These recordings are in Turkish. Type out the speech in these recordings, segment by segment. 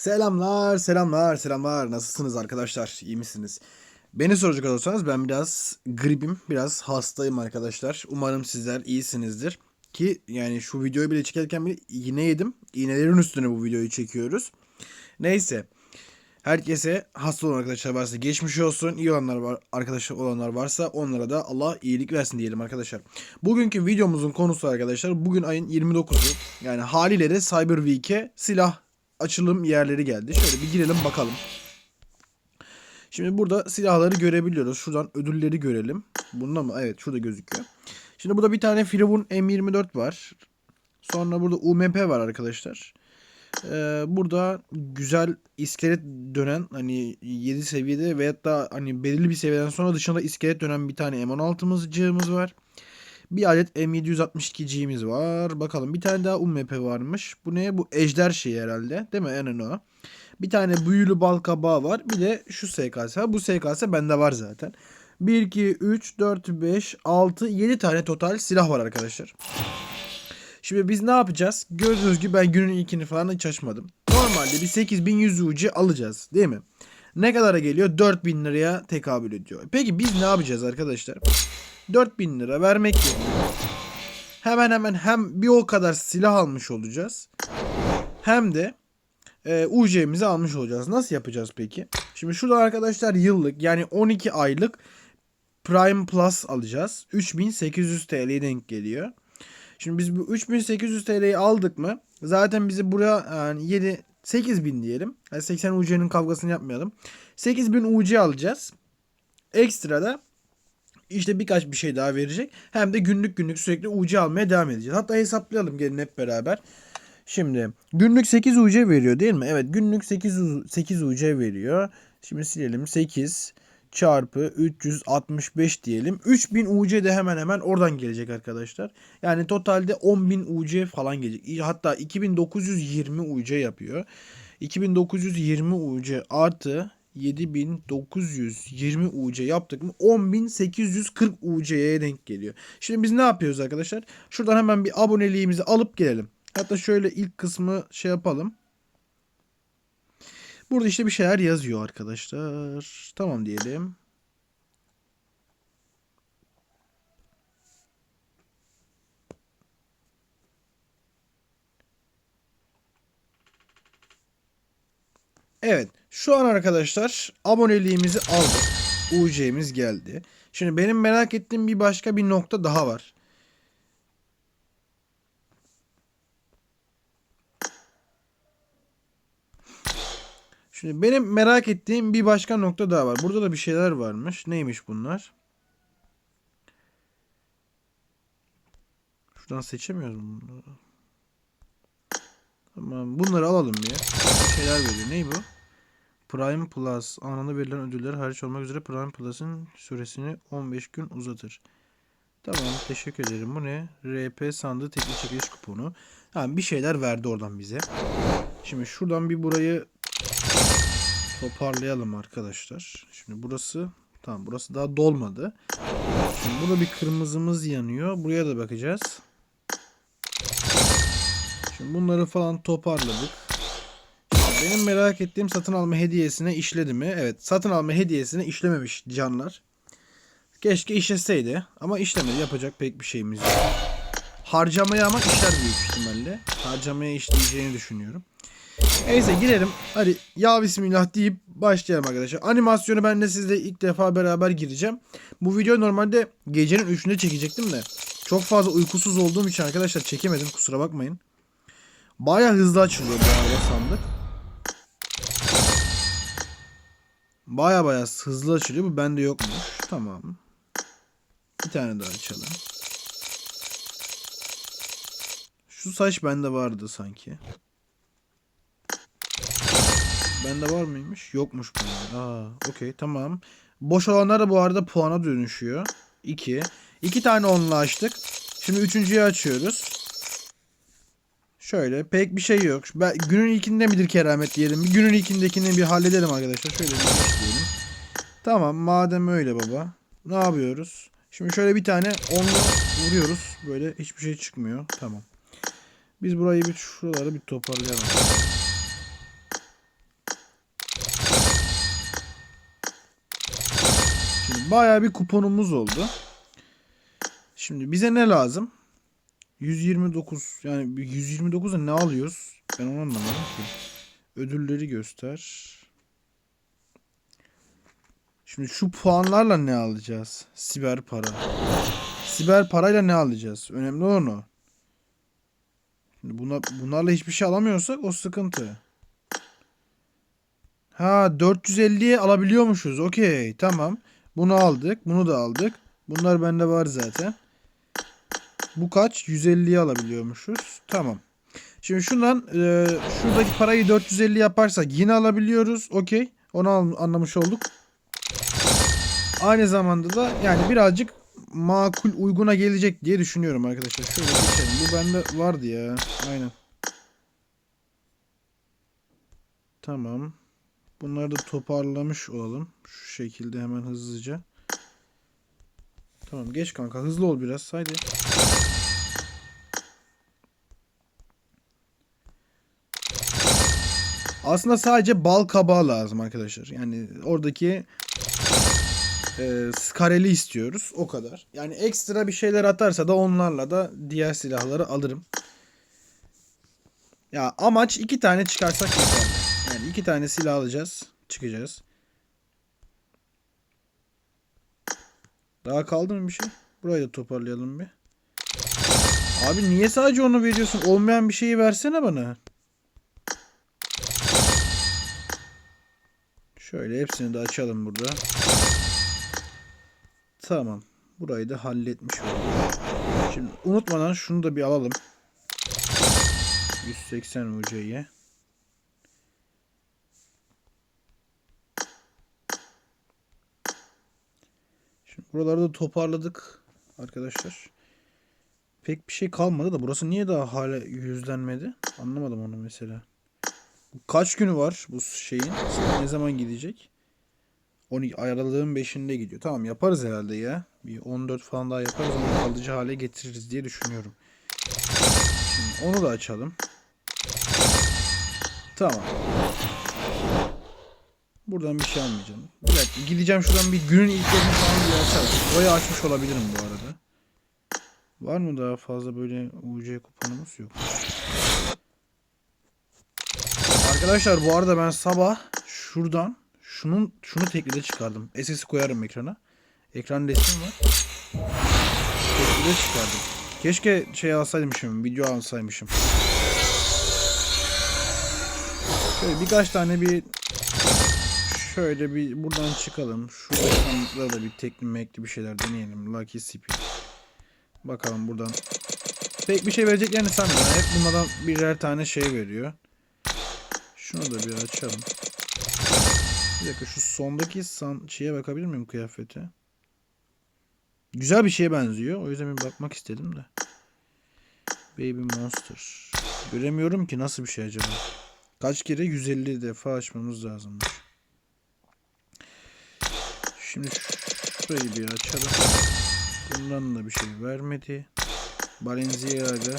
Selamlar, selamlar, selamlar. Nasılsınız arkadaşlar? İyi misiniz? Beni soracak olursanız ben biraz gripim, biraz hastayım arkadaşlar. Umarım sizler iyisinizdir. Ki yani şu videoyu bile çekerken bile iğne yedim. İğnelerin üstüne bu videoyu çekiyoruz. Neyse. Herkese hasta olan arkadaşlar varsa geçmiş olsun. İyi olanlar var, arkadaşlar olanlar varsa onlara da Allah iyilik versin diyelim arkadaşlar. Bugünkü videomuzun konusu arkadaşlar bugün ayın 29'u. Yani haliyle de Cyber Week'e silah açılım yerleri geldi. Şöyle bir girelim bakalım. Şimdi burada silahları görebiliyoruz. Şuradan ödülleri görelim. Bunda mı? Evet şurada gözüküyor. Şimdi burada bir tane Firavun M24 var. Sonra burada UMP var arkadaşlar. Ee, burada güzel iskelet dönen hani 7 seviyede veyahut da hani belirli bir seviyeden sonra dışında iskelet dönen bir tane M16'mızcığımız var. Bir adet M762G'miz var. Bakalım bir tane daha UMP varmış. Bu ne? Bu ejder şeyi herhalde. Değil mi? En o. Bir tane büyülü bal kabağı var. Bir de şu SKS. Bu SKS bende var zaten. 1, 2, 3, 4, 5, 6, 7 tane total silah var arkadaşlar. Şimdi biz ne yapacağız? Gördüğünüz gibi ben günün ilkini falan hiç açmadım. Normalde bir 8100 UC alacağız değil mi? Ne kadara geliyor? 4000 liraya tekabül ediyor. Peki biz ne yapacağız arkadaşlar? 4000 lira vermek yerine hemen hemen hem bir o kadar silah almış olacağız. Hem de e, UC'mizi almış olacağız. Nasıl yapacağız peki? Şimdi şurada arkadaşlar yıllık yani 12 aylık Prime Plus alacağız. 3800 TL'ye denk geliyor. Şimdi biz bu 3800 TL'yi aldık mı zaten bizi buraya yani 7 8000 diyelim. Yani 80 UC'nin kavgasını yapmayalım. 8000 UC alacağız. Ekstra da işte birkaç bir şey daha verecek. Hem de günlük günlük sürekli UC almaya devam edeceğiz. Hatta hesaplayalım gelin hep beraber. Şimdi günlük 8 UC veriyor değil mi? Evet günlük 8 U- 8 UC veriyor. Şimdi silelim 8 çarpı 365 diyelim. 3000 UC de hemen hemen oradan gelecek arkadaşlar. Yani totalde 10.000 UC falan gelecek. Hatta 2920 UC yapıyor. 2920 UC artı 7920 UC yaptık mı 10840 UC'ye denk geliyor. Şimdi biz ne yapıyoruz arkadaşlar? Şuradan hemen bir aboneliğimizi alıp gelelim. Hatta şöyle ilk kısmı şey yapalım. Burada işte bir şeyler yazıyor arkadaşlar. Tamam diyelim. Evet. Şu an arkadaşlar aboneliğimizi aldık. UC'miz geldi. Şimdi benim merak ettiğim bir başka bir nokta daha var. Şimdi benim merak ettiğim bir başka nokta daha var. Burada da bir şeyler varmış. Neymiş bunlar? Şuradan seçemiyoruz bunları? Tamam bunları alalım bir. Bir şeyler veriyor. Ney bu? Prime Plus anında verilen ödüller hariç olmak üzere Prime Plus'ın süresini 15 gün uzatır. Tamam teşekkür ederim. Bu ne? RP sandığı teknik çekiliş kuponu. Ha, bir şeyler verdi oradan bize. Şimdi şuradan bir burayı toparlayalım arkadaşlar. Şimdi burası tamam burası daha dolmadı. Şimdi burada bir kırmızımız yanıyor. Buraya da bakacağız. Şimdi bunları falan toparladık. Benim merak ettiğim satın alma hediyesine işledi mi? Evet satın alma hediyesine işlememiş canlar. Keşke işleseydi ama işlemedi. Yapacak pek bir şeyimiz yok. Harcamaya ama işler büyük ihtimalle. Harcamaya işleyeceğini düşünüyorum. Neyse girelim. Hadi ya bismillah deyip başlayalım arkadaşlar. Animasyonu ben de sizle ilk defa beraber gireceğim. Bu video normalde gecenin 3'ünde çekecektim de. Çok fazla uykusuz olduğum için arkadaşlar çekemedim kusura bakmayın. Baya hızlı açılıyor bu arada sandık. Baya baya hızlı açılıyor. Bu bende yokmuş. Tamam. Bir tane daha açalım. Şu saç bende vardı sanki. Bende var mıymış? Yokmuş bende. Aa, okey tamam. Boş olanlar da bu arada puana dönüşüyor. 2. 2 tane onunla açtık. Şimdi üçüncüyü açıyoruz. Şöyle pek bir şey yok. Ben, günün ilkinde midir keramet diyelim. Günün ilkindekini bir halledelim arkadaşlar. Şöyle bir başlayalım. Tamam madem öyle baba. Ne yapıyoruz? Şimdi şöyle bir tane onunla vuruyoruz. Böyle hiçbir şey çıkmıyor. Tamam. Biz burayı bir şuraları bir toparlayalım. Şimdi bayağı bir kuponumuz oldu. Şimdi bize ne lazım? 129 yani bir 129'da ne alıyoruz? Ben onu anlamadım ki. Ödülleri göster. Şimdi şu puanlarla ne alacağız? Siber para. Siber parayla ne alacağız? Önemli olan o. Şimdi buna, bunlarla hiçbir şey alamıyorsak o sıkıntı. Ha 450'ye alabiliyormuşuz. Okey tamam. Bunu aldık. Bunu da aldık. Bunlar bende var zaten. Bu kaç? 150'ye alabiliyormuşuz. Tamam. Şimdi şundan e, şuradaki parayı 450 yaparsak yine alabiliyoruz. Okey. Onu anlamış olduk. Aynı zamanda da yani birazcık makul uyguna gelecek diye düşünüyorum arkadaşlar. Şöyle geçelim. Bu bende vardı ya. Aynen. Tamam. Bunları da toparlamış olalım. Şu şekilde hemen hızlıca. Tamam geç kanka. Hızlı ol biraz. Haydi. Aslında sadece bal kabağı lazım arkadaşlar. Yani oradaki e, kareli istiyoruz. O kadar. Yani ekstra bir şeyler atarsa da onlarla da diğer silahları alırım. Ya amaç iki tane çıkarsak yeterli. Yani iki tane silah alacağız. Çıkacağız. Daha kaldı mı bir şey? Burayı da toparlayalım bir. Abi niye sadece onu veriyorsun? Olmayan bir şeyi versene bana. Şöyle hepsini de açalım burada. Tamam. Burayı da halletmiş olduk. Şimdi unutmadan şunu da bir alalım. 180 UC'ye. Buraları da toparladık arkadaşlar. Pek bir şey kalmadı da burası niye daha hala yüzlenmedi? Anlamadım onu mesela. Kaç günü var bu şeyin? Ne zaman gidecek? 12 aralığın 5'inde gidiyor. Tamam yaparız herhalde ya. Bir 14 falan daha yaparız onu kalıcı hale getiririz diye düşünüyorum. Şimdi onu da açalım. Tamam. Buradan bir şey almayacağım. Bir dakika gideceğim şuradan bir günün ilklerini falan bir açalım. Burayı açmış olabilirim bu arada. Var mı daha fazla böyle UC kuponumuz yok. Arkadaşlar bu arada ben sabah şuradan şunun şunu teklide çıkardım. SS'i koyarım ekrana. Ekran resim var. Teklide çıkardım. Keşke şey alsaymışım, video alsaymışım. Şöyle birkaç tane bir şöyle bir buradan çıkalım. Şu sandıklara da bir tekli bir şeyler deneyelim. Lucky Speed. Bakalım buradan. Pek bir şey vereceklerini sanmıyorum. Hep bunlardan birer tane şey veriyor. Şunu da bir açalım. Bir dakika şu sondaki san şeye bakabilir miyim kıyafete? Güzel bir şeye benziyor. O yüzden bir bakmak istedim de. Baby Monster. Göremiyorum ki nasıl bir şey acaba. Kaç kere 150 defa açmamız lazımmış. Şimdi şurayı bir açalım. Bundan da bir şey vermedi. Balenciaga.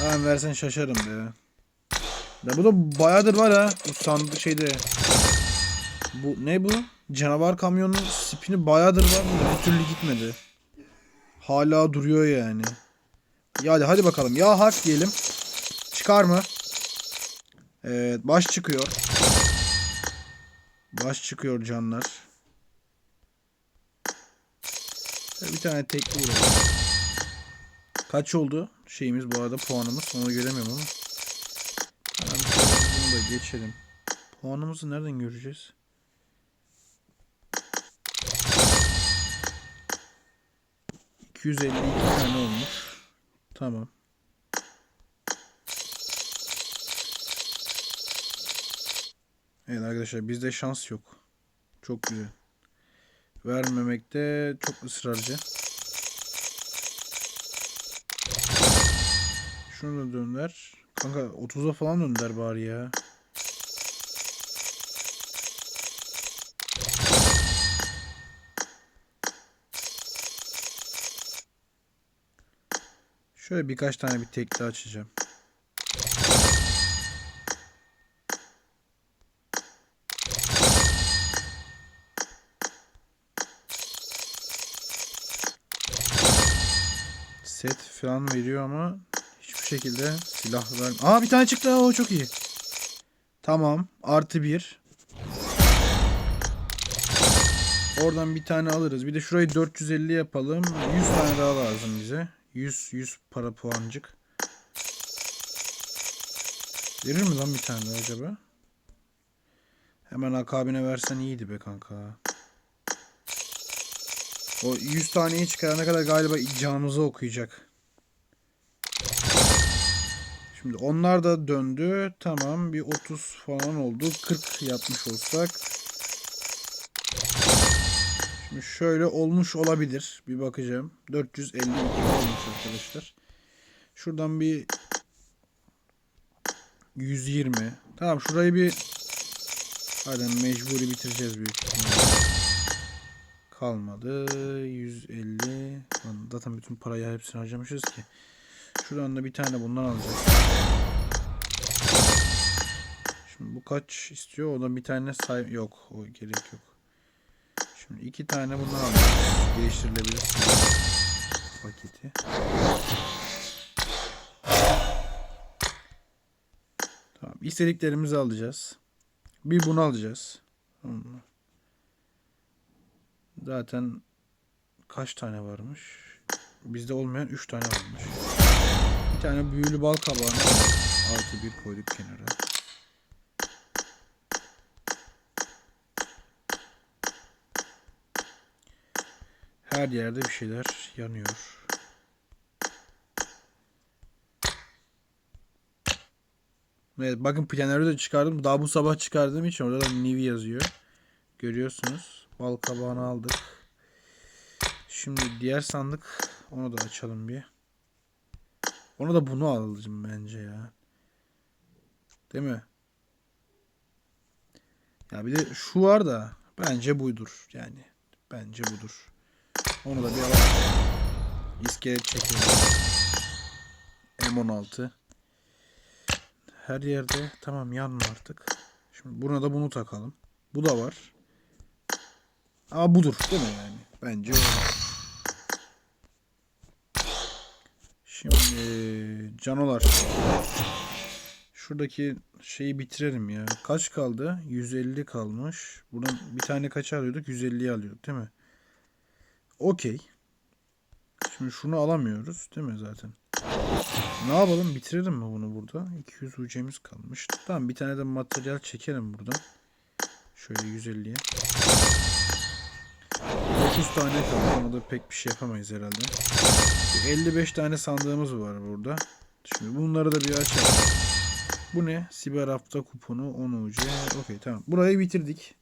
Hemen versen şaşarım be. Ya bu da bayağıdır var ha. Bu sandık şeyde. Bu ne bu? Canavar kamyonun spini bayağıdır var burada. Bir türlü gitmedi. Hala duruyor yani. Ya hadi, hadi bakalım. Ya harf diyelim. Çıkar mı? Evet baş çıkıyor. Baş çıkıyor canlar. Bir tane tekli vuralım. Kaç oldu şeyimiz bu arada puanımız onu göremiyorum ama. Bunu da geçelim. Puanımızı nereden göreceğiz? ...252 tane olmuş. Tamam. Evet arkadaşlar bizde şans yok. Çok güzel. Vermemekte çok ısrarcı. Şunu da dönder. Kanka 30'a falan dönder bari ya. Şöyle birkaç tane bir tekli açacağım. Falan veriyor ama hiçbir şekilde silah ver. Aa bir tane çıktı. O çok iyi. Tamam. Artı bir. Oradan bir tane alırız. Bir de şurayı 450 yapalım. 100 tane daha lazım bize. 100 100 para puancık. Verir mi lan bir tane daha acaba? Hemen akabine versen iyiydi be kanka. O 100 taneyi çıkarana kadar galiba canımızı okuyacak. Şimdi onlar da döndü. Tamam bir 30 falan oldu. 40 yapmış olsak. Şimdi şöyle olmuş olabilir. Bir bakacağım. 452 olmuş arkadaşlar. Şuradan bir 120. Tamam şurayı bir Hadi mecburi bitireceğiz büyük ihtimalle. Kalmadı. 150. Lan Zaten bütün parayı hepsini harcamışız ki. Şuradan da bir tane bundan alacağız. Şimdi bu kaç istiyor? O da bir tane say yok. O gerek yok. Şimdi iki tane bundan alacağız. Değiştirilebilir paketi. Tamam. istediklerimizi alacağız. Bir bunu alacağız. Zaten kaç tane varmış? Bizde olmayan 3 tane varmış. Bir tane büyülü bal kabağını artı bir koyduk kenara. Her yerde bir şeyler yanıyor. Evet bakın planörü de çıkardım. Daha bu sabah çıkardığım için orada da Nivi yazıyor. Görüyorsunuz. Bal kabağını aldık. Şimdi diğer sandık onu da açalım bir. Onu da bunu alalım bence ya. Değil mi? Ya bir de şu var da bence buydur yani. Bence budur. Onu da bir alalım. İskelet çekelim. M16. Her yerde tamam yanma artık. Şimdi buna da bunu takalım. Bu da var. Ama budur değil mi yani? Bence öyle. Şimdi canolar. Şuradaki şeyi bitirelim ya. Kaç kaldı? 150 kalmış. Buradan bir tane kaç alıyorduk? 150'yi alıyorduk değil mi? Okey. Şimdi şunu alamıyoruz değil mi zaten? Ne yapalım? Bitirelim mi bunu burada? 200 UC'miz kalmış. Tamam bir tane de materyal çekelim buradan. Şöyle 150'ye. 9 tane kaldı. Ona da pek bir şey yapamayız herhalde. 55 tane sandığımız var burada. Şimdi bunları da bir açalım. Bu ne? Siber hafta kuponu 10 UC. Okey tamam. Burayı bitirdik.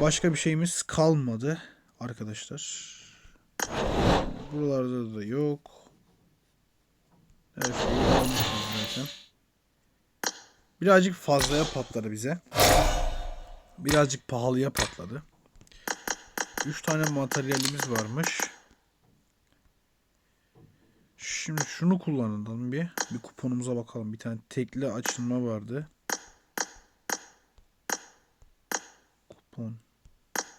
Başka bir şeyimiz kalmadı arkadaşlar. Buralarda da yok. Her şeyi almışız zaten. Birazcık fazlaya patladı bize. Birazcık pahalıya patladı. 3 tane materyalimiz varmış. Şimdi şunu kullanalım bir. Bir kuponumuza bakalım. Bir tane tekli açılma vardı. Kupon.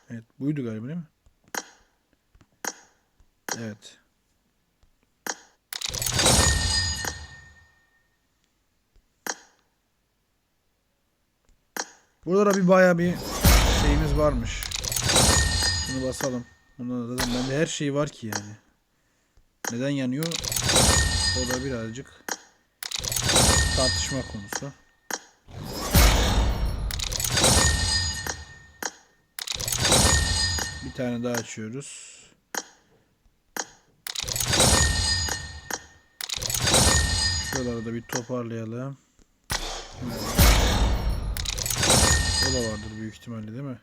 Evet buydu galiba değil mi? Evet. Burada da bir bayağı bir şeyimiz varmış. Şunu basalım. Bunda da zaten bende her şey var ki yani. Neden yanıyor? O da birazcık tartışma konusu. Bir tane daha açıyoruz. Şuraları da bir toparlayalım. O da vardır büyük ihtimalle değil mi?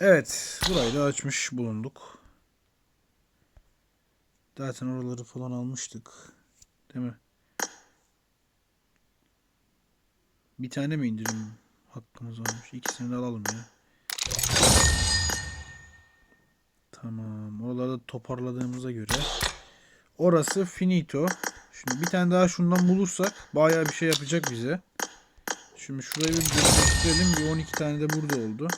Evet. Burayı da açmış bulunduk. Zaten oraları falan almıştık. Değil mi? Bir tane mi indirim hakkımız varmış? İkisini de alalım ya. Tamam. Oraları toparladığımıza göre. Orası finito. Şimdi bir tane daha şundan bulursak bayağı bir şey yapacak bize. Şimdi şurayı bir birleştirelim. Bir 12 tane de burada oldu.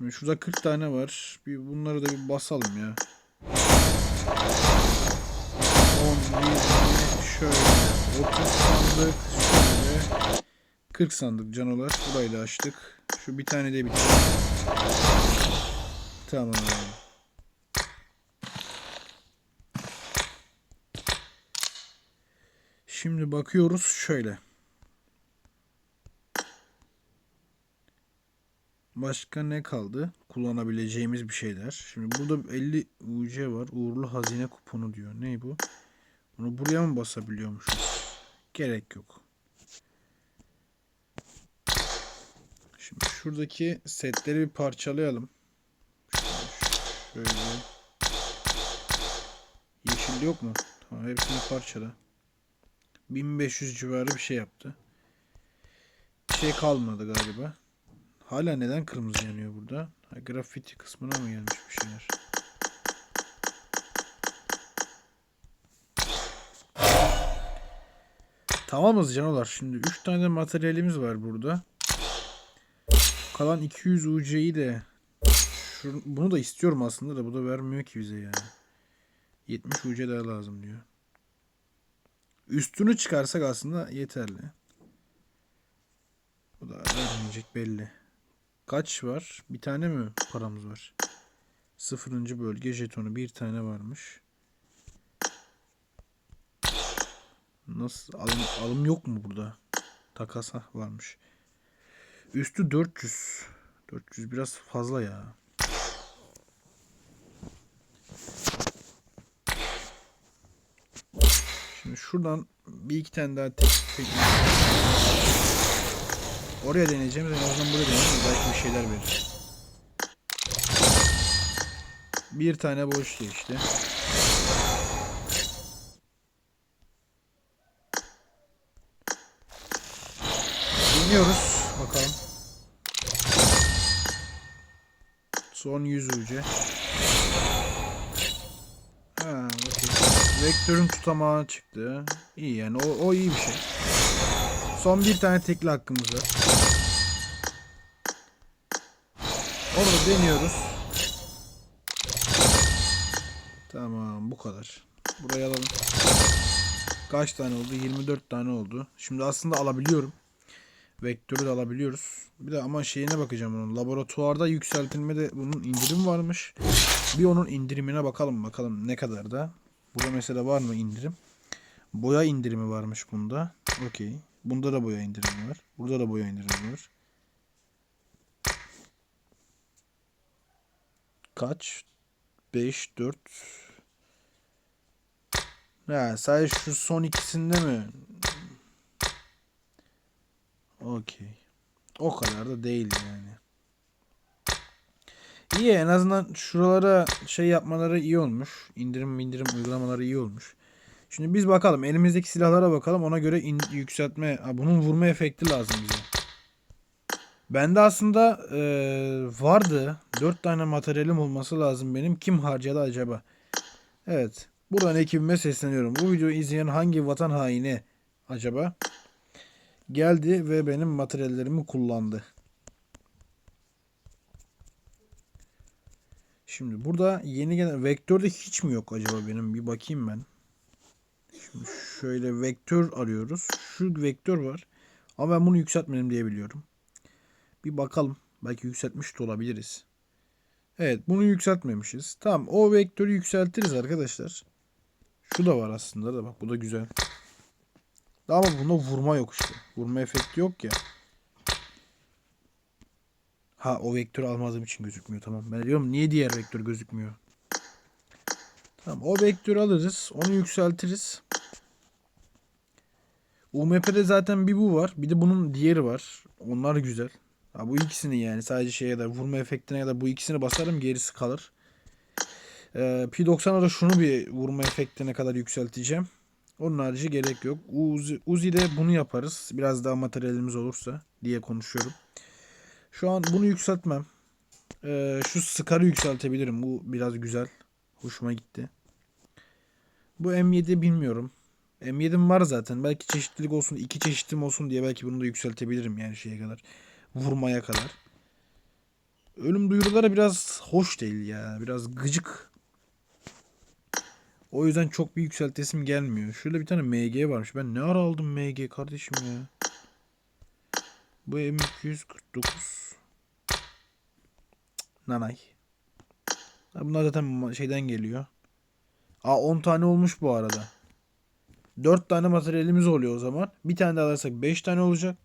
Şimdi şurada 40 tane var. Bir bunları da bir basalım ya. 10, 20, şöyle 30 sandık, şöyle 40 sandık canolar. Burayı da açtık. Şu bir tane de bitir. Tamam. Şimdi bakıyoruz şöyle. Başka ne kaldı? Kullanabileceğimiz bir şeyler. Şimdi burada 50 UC var. Uğurlu hazine kuponu diyor. Ne bu? Bunu buraya mı basabiliyormuşuz? Gerek yok. Şimdi şuradaki setleri bir parçalayalım. Şöyle. Yeşil yok mu? Tamam hepsini parçala. 1500 civarı bir şey yaptı. Bir şey kalmadı galiba. Hala neden kırmızı yanıyor burada? Ha, grafiti kısmına mı gelmiş bir şeyler? Tamamız canolar. Şimdi 3 tane materyalimiz var burada. Kalan 200 UC'yi de bunu da istiyorum aslında da bu da vermiyor ki bize yani. 70 UC daha lazım diyor. Üstünü çıkarsak aslında yeterli. Bu da vermeyecek belli. Kaç var? Bir tane mi paramız var? Sıfırıncı bölge jetonu bir tane varmış. Nasıl? Alım, alım yok mu burada? Takasa varmış. Üstü 400. 400 biraz fazla ya. Şimdi şuradan bir iki tane daha tek, tek Oraya deneyeceğim. En azından buraya deneyeceğim. Belki bir şeyler verir. Bir tane boş geçti. Dinliyoruz. Bakalım. Son 100 ucu. Ha, okey. Vektörün tutamağı çıktı. İyi yani o, o iyi bir şey. Son bir tane tekli hakkımız var. Onu deniyoruz. Tamam bu kadar. Buraya alalım. Kaç tane oldu? 24 tane oldu. Şimdi aslında alabiliyorum. Vektörü de alabiliyoruz. Bir de ama şeyine bakacağım onun. Laboratuvarda yükseltilmede bunun indirim varmış. Bir onun indirimine bakalım bakalım ne kadar da. Burada mesela var mı indirim? Boya indirimi varmış bunda. Okey. Bunda da boya indirimi var. Burada da boya indirimi var. Kaç? 5, 4. Ha, sadece şu son ikisinde mi? Okey. O kadar da değil yani. İyi en azından şuralara şey yapmaları iyi olmuş. İndirim indirim uygulamaları iyi olmuş. Şimdi biz bakalım elimizdeki silahlara bakalım ona göre in, yükseltme ha, bunun vurma efekti lazım bize. Bende aslında e, vardı. 4 tane materyalim olması lazım benim. Kim harcadı acaba? Evet. Buradan ekibime sesleniyorum. Bu videoyu izleyen hangi vatan haini acaba? Geldi ve benim materyallerimi kullandı. Şimdi burada yeni gelen vektörde hiç mi yok acaba benim? Bir bakayım ben. Şimdi şöyle vektör arıyoruz. Şu vektör var. Ama ben bunu yükseltmedim diye biliyorum. Bir bakalım. Belki yükseltmiş de olabiliriz. Evet bunu yükseltmemişiz. Tamam o vektörü yükseltiriz arkadaşlar. Şu da var aslında da bak bu da güzel. Ama bunda vurma yok işte. Vurma efekti yok ya. Ha o vektörü almadığım için gözükmüyor tamam. Ben diyorum niye diğer vektör gözükmüyor. Tamam o vektörü alırız. Onu yükseltiriz. UMP'de zaten bir bu var. Bir de bunun diğeri var. Onlar güzel. Ha, bu ikisini yani sadece şeye da vurma efektine ya da bu ikisini basarım gerisi kalır. Ee, P90'a da şunu bir vurma efektine kadar yükselteceğim. Onun harici gerek yok. Uzi, Uzi'de bunu yaparız. Biraz daha materyalimiz olursa diye konuşuyorum. Şu an bunu yükseltmem. Ee, şu Scar'ı yükseltebilirim. Bu biraz güzel. Hoşuma gitti. Bu M7 bilmiyorum. M7'm var zaten. Belki çeşitlilik olsun, iki çeşitim olsun diye belki bunu da yükseltebilirim yani şeye kadar. Vurmaya kadar. ölüm duyuruları biraz hoş değil ya. Biraz gıcık. O yüzden çok bir yükseltesim gelmiyor. Şurada bir tane MG varmış. Ben ne ara aldım MG kardeşim ya. Bu M249. Nanay. Bunlar zaten şeyden geliyor. Aa 10 tane olmuş bu arada. 4 tane materyalimiz oluyor o zaman. Bir tane daha alırsak 5 tane olacak.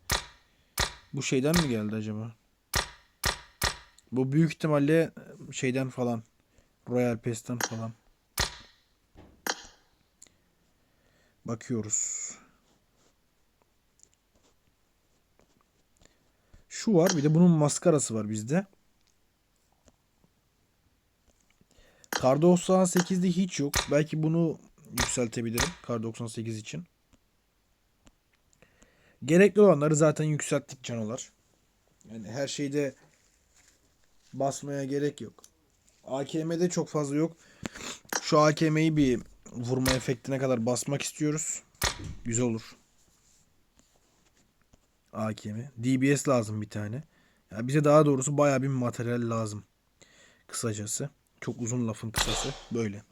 Bu şeyden mi geldi acaba? Bu büyük ihtimalle şeyden falan. Royal Pass'ten falan. Bakıyoruz. Şu var bir de bunun maskarası var bizde. Kar 98'de hiç yok. Belki bunu yükseltebilirim Kar 98 için. Gerekli olanları zaten yükselttik canolar. Yani her şeyde basmaya gerek yok. AKM'de çok fazla yok. Şu AKM'yi bir vurma efektine kadar basmak istiyoruz. Güzel olur. AKM. DBS lazım bir tane. Ya bize daha doğrusu bayağı bir materyal lazım. Kısacası. Çok uzun lafın kısası. Böyle.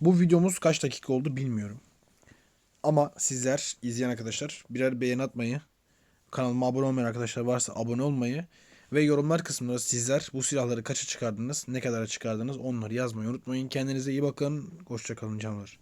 Bu videomuz kaç dakika oldu bilmiyorum. Ama sizler izleyen arkadaşlar birer beğeni atmayı, kanalıma abone olmayan arkadaşlar varsa abone olmayı ve yorumlar kısmında sizler bu silahları kaça çıkardınız, ne kadara çıkardınız onları yazmayı unutmayın. Kendinize iyi bakın. Hoşçakalın canlar.